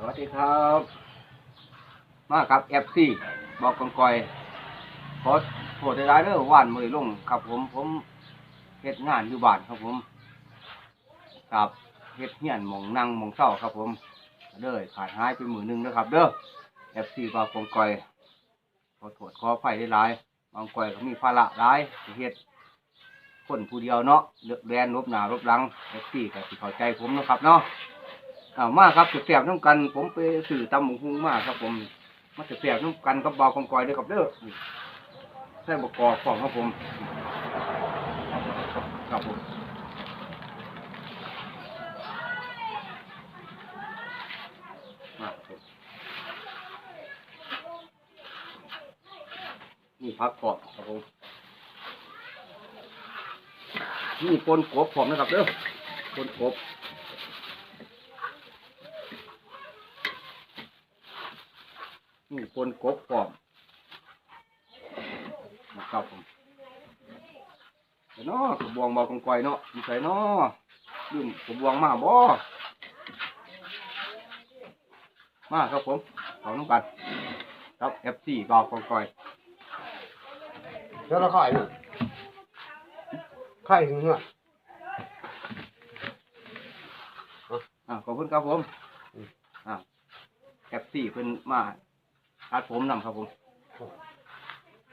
สวัสดีครับ มาครับเอฟซีบอกกองกอยขอโทษได้เด้อว่านมือลงครับผมผมเฮ็ดงานอยู่บ้านครับผมกับเฮ็ดเฮียนมองนั่งมองเศร้าครับ ผมเด้อขาดหายไปมือหนึงนะครับ เด้อเอฟซีบอกกองกอยขอโทษขอไฟได้หลายบางกอยก็มีภาระหลายเฮ็ดคนผู้เดียวเนาะเลือกแดนลบหนาลบหลังเอฟซีก็สิเข้าใจผมนะครับเนาะ เอามาครับเสียบน้ำกัน ผมไปสื่อตำหมูหุงมากครับ ผมมาเสียบน้ำกันกับเบาวกองกอยด้อครับเด้อใส่บกกอกของครับผมครับผมมาครับมนี่พักกอดครับผมนี่ปนกบผมนะครับเด้อปนกบ นี่ปนกบพร้อมนะครับผมเดี๋ยวเนาะกระบวงเบากองกอยเนาะมีใส่เนาะลืมกระบวงมาบ่มาครับผมเอาน้ำกันครับ F4 เบากองกอยแล้วเราขายนี่ขายถึงเหรออ่าขอบคุณครับผมอ่า F4 เพิ่นมา อัดผมนำครับผม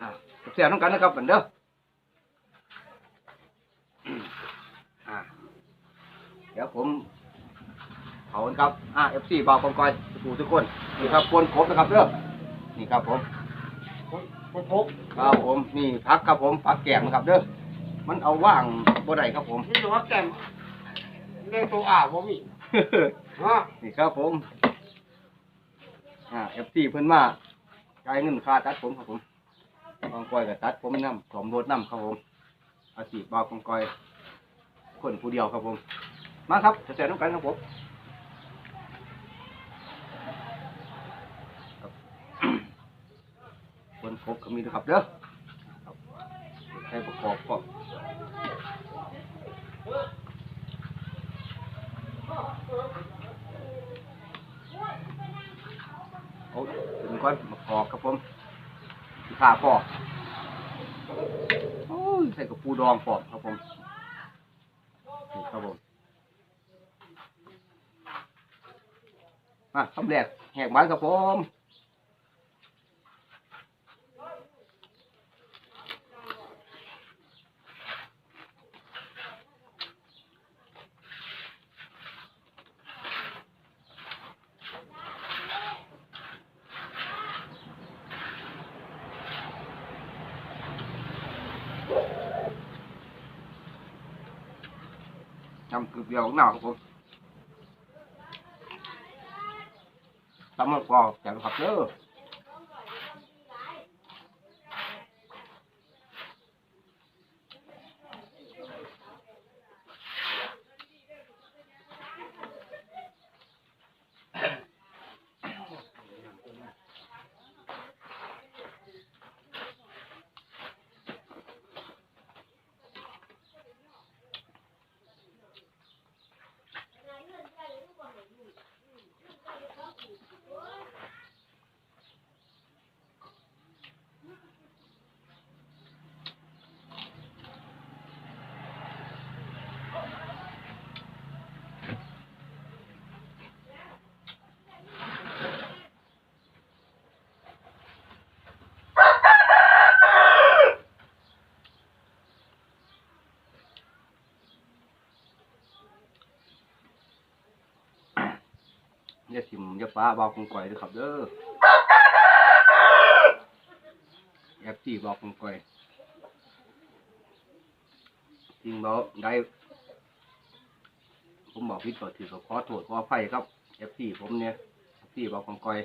อ่าเสียน้ำกันนะครับเหมือนเด้ออ่าเดี๋ยวผมเขาครับอ่าเอฟซีบาวกองกอยทุกทุกคนนี่ครับคนครบนะครับเด้อนี่ครับผมคนพกครับผมนี่พักครับผมพักแกงนะครับเด้อมันเอาว่างบ่ได้ครับผมนี่ตัวแก้มเรียกตัวอ่าวบ่มีฮะนี่ครับผม อ่าเอฟซีเพิ่นมาจ่ายเงินค่าตัดผมครับผมกองกอยกับตัดผมน้ำผมรถน้ำครับผมอาชีพบาวกองกอย คนผู้เดียวครับผม มาครับจะเสร็จน้ำกันครับผมคนครบก็มีนะครับเด้อใช้ประกอบก็เอาถึง ก่อนประกอกครับผมสิขาปอกโอ้ใส่กับปูดองปอกครับผมนี่ครับผมมาทำแรกแหกมันครับผม ทำมันก็แข็งขับเด้ อย่าสิมอย่าฟ้าเบาคงก่อยเด้วยครับเด้อแอบที่บอกคงก่อยจริงบอกได้ ผมบอกพิษต่อถือขอโทษขอไฟครับเอฟซีผมเนี่ยเอฟซีบอกคงก่อย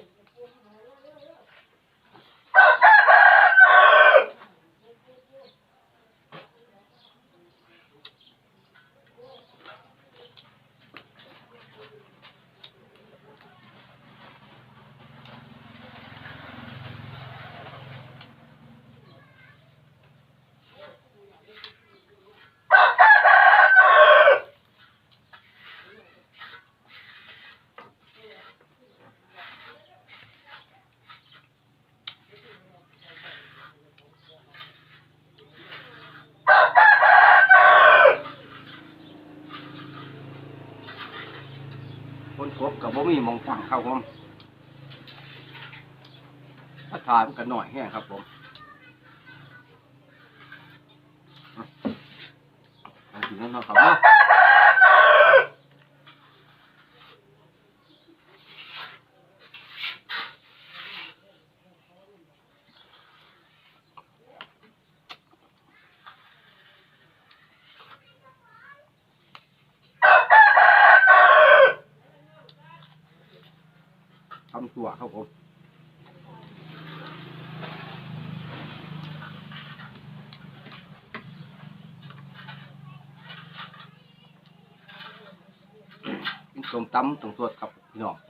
กบกับบ่มีมองตั้งครับผมถ้าทานกันหน่อยแห้งครับผมถึงนั้นเนาะครับเนาะ ทำตัว ครับผมกินส้มตำตรงสดครับพี่น้อง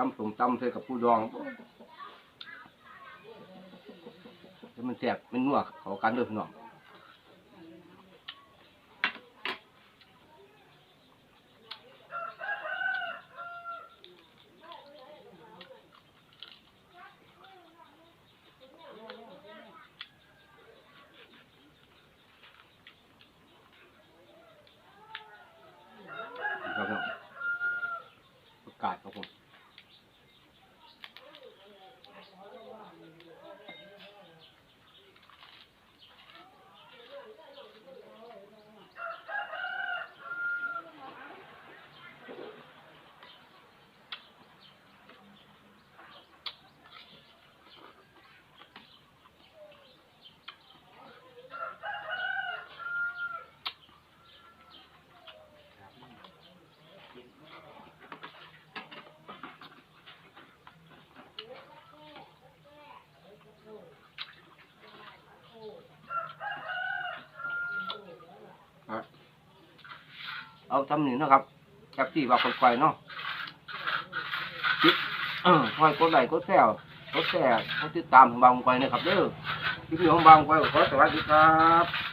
ตำส้มตำใส่กับผู้ดองแล้วมันแสบมันนัวเขากันเด้อพี่น้องครับพี่น้องประกาศครับผม เอาทำนี่นะครับแอปซี่บอกคนไฟเนาะคิดเออคอยกดไหลกดแซวกดแซวกดติดตามของบางคนไฟนะครับเด้อคลิปนี้ของบางคนไฟขอสวัสดีครับ